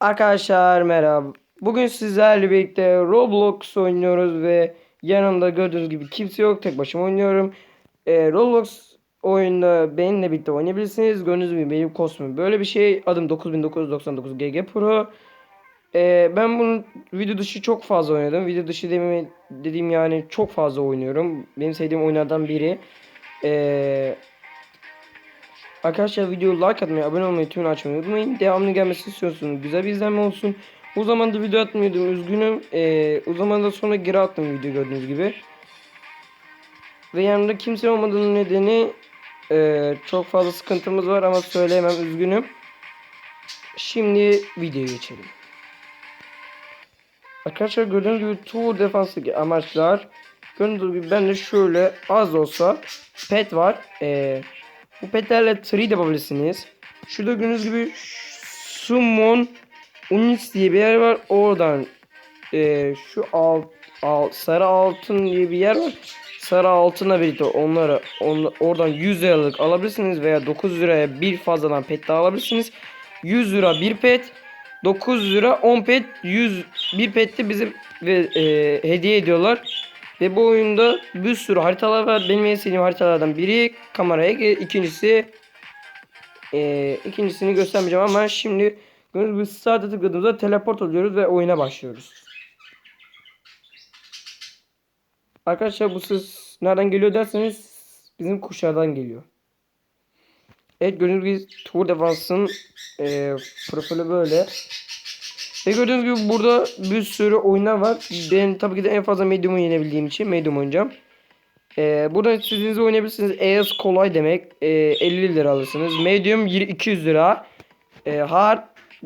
Arkadaşlar merhaba. Bugün sizlerle birlikte Roblox oynuyoruz ve yanımda gördüğünüz gibi kimse yok. Tek başıma oynuyorum. Ee, Roblox oyunda benimle birlikte oynayabilirsiniz. Gördüğünüz gibi benim kostümüm böyle bir şey. Adım 9999 GG Pro. Ee, ben bunu video dışı çok fazla oynadım. Video dışı dediğim, dediğim yani çok fazla oynuyorum. Benim sevdiğim oyunlardan biri. Ee, Arkadaşlar video like atmayı, abone olmayı, tümünü açmayı unutmayın. Devamlı gelmesini istiyorsunuz. Güzel bir izlenme olsun. O zaman da video atmıyordum. Üzgünüm. Ee, o zaman da sonra geri attım video gördüğünüz gibi. Ve yanımda kimse olmadığının nedeni e, çok fazla sıkıntımız var ama söyleyemem. Üzgünüm. Şimdi videoya geçelim. Arkadaşlar gördüğünüz gibi Tour defanstaki amaçlar gördüğünüz gibi bende şöyle az olsa pet var. Ee, bu petlerle trade yapabilirsiniz. Şurada gördüğünüz gibi Summon Unis diye bir yer var. Oradan e, şu alt, alt sarı altın diye bir yer var. Sarı altına birlikte onları on, oradan 100 liralık alabilirsiniz veya 9 liraya bir fazladan pet daha alabilirsiniz. 100 lira bir pet 9 lira 10 pet 100 bir pette bize ve, e, hediye ediyorlar. Ve bu oyunda bir sürü haritalar var. Benim en sevdiğim haritalardan biri kameraya ikincisi e, ikincisini göstermeyeceğim ama şimdi gördüğünüz gibi sağda tıkladığımızda teleport oluyoruz ve oyuna başlıyoruz. Arkadaşlar bu ses nereden geliyor derseniz bizim kuşlardan geliyor. Evet gördüğünüz gibi Tour Defans'ın e, profili böyle. Ve gördüğünüz gibi burada bir sürü oyunlar var. Ben tabii ki de en fazla Medium'u yenebildiğim için Medium oynayacağım. Ee, buradan istediğinizi oynayabilirsiniz. ES kolay demek. Ee, 50 lira alırsınız. Medium 200 lira. Ee, hard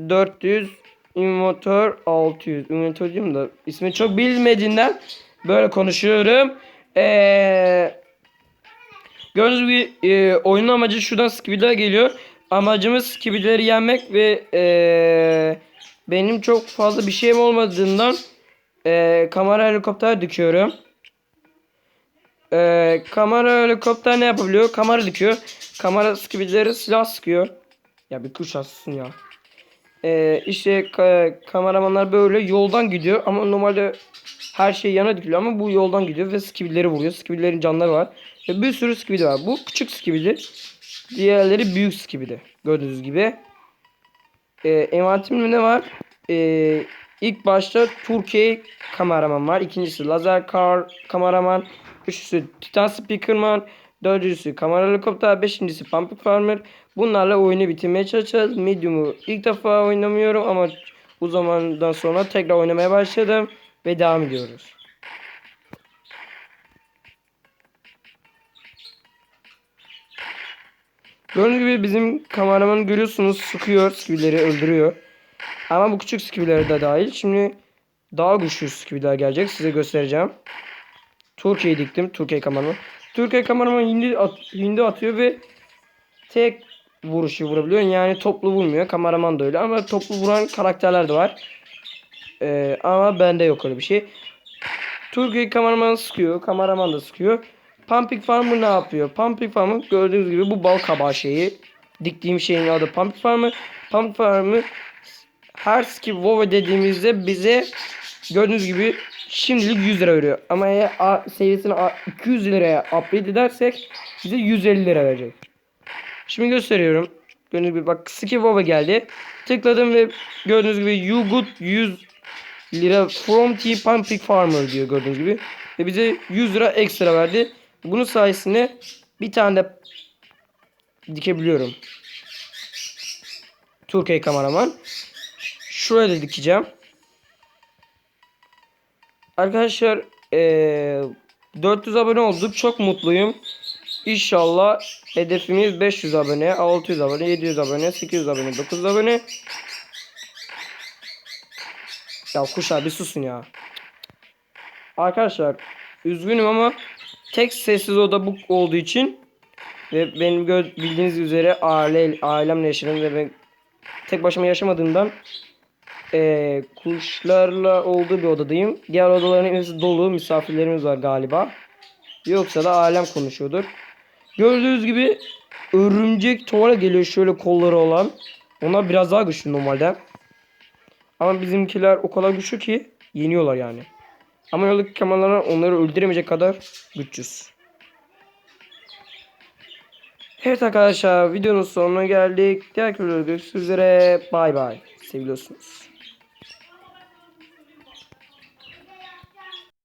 400. Inventor 600. Inventor diyorum da ismi çok bilmediğinden böyle konuşuyorum. Ee, gördüğünüz gibi e, oyunun amacı şuradan skibidler geliyor. Amacımız skibileri yenmek ve eee benim çok fazla bir şeyim olmadığından e, kamera helikopter dikiyorum. E, kamera helikopter ne yapabiliyor? Kamera dikiyor. Kamera skibileri silah sıkıyor. Ya bir kuş atsın ya. E, işte ka kameramanlar böyle yoldan gidiyor ama normalde her şey yana dikiliyor ama bu yoldan gidiyor ve skibileri vuruyor. Skibilerin canları var. Ve bir sürü skibidi var. Bu küçük skibidi. Diğerleri büyük skibidi. Gördüğünüz gibi. E, envanterimde ne var? Ee, ilk başta Türkiye kameraman var. İkincisi Lazer Car kameraman. Üçüncüsü Titan Speakerman. Dördüncüsü kamera helikopter. Beşincisi Pumping Farmer. Bunlarla oyunu bitirmeye çalışacağız. Medium'u ilk defa oynamıyorum ama bu zamandan sonra tekrar oynamaya başladım. Ve devam ediyoruz. Gördüğünüz gibi bizim kameramanı görüyorsunuz sıkıyor, skilleri öldürüyor. Ama bu küçük skibiler de dahil. Şimdi daha güçlü skibiler gelecek. Size göstereceğim. Türkiye'yi diktim. Türkiye kameraman. Türkiye kameraman hindi, at, hindi atıyor ve tek vuruşu vurabiliyor. Yani toplu vurmuyor. Kameraman da öyle. Ama toplu vuran karakterler de var. Ee, ama bende yok öyle bir şey. Türkiye kameraman sıkıyor. Kameraman da sıkıyor. Pumping Farmer ne yapıyor? Pumping Farmer gördüğünüz gibi bu bal kabağı şeyi. Diktiğim şeyin adı Pumping Farmer. Pumping Farmer her skip WoW dediğimizde bize gördüğünüz gibi şimdilik 100 lira veriyor. Ama eğer A seviyesini A 200 liraya upgrade edersek bize 150 lira verecek. Şimdi gösteriyorum. Gördüğünüz gibi bak skip WoW geldi. Tıkladım ve gördüğünüz gibi you good 100 lira from T Pumping Farmer diyor gördüğünüz gibi. Ve bize 100 lira ekstra verdi. Bunun sayesinde bir tane de dikebiliyorum. Türkiye kameraman. Şuraya da dikeceğim. Arkadaşlar ee, 400 abone olduk. Çok mutluyum. İnşallah hedefimiz 500 abone, 600 abone, 700 abone, 800 abone, 900 abone. Ya kuşlar bir susun ya. Arkadaşlar üzgünüm ama tek sessiz oda bu olduğu için ve benim bildiğiniz üzere aile ailemle yaşıyorum ve ben tek başıma yaşamadığımdan eee, kuşlarla olduğu bir odadayım. Diğer odaların hepsi dolu misafirlerimiz var galiba. Yoksa da alem konuşuyordur. Gördüğünüz gibi örümcek tuvara geliyor şöyle kolları olan. Onlar biraz daha güçlü normalde. Ama bizimkiler o kadar güçlü ki yeniyorlar yani. Ama yoldaki Kemal'lar onları öldüremeyecek kadar güçsüz. Evet arkadaşlar videonun sonuna geldik. Diğer görüşmek üzere. Bay bay. Seviyorsunuz.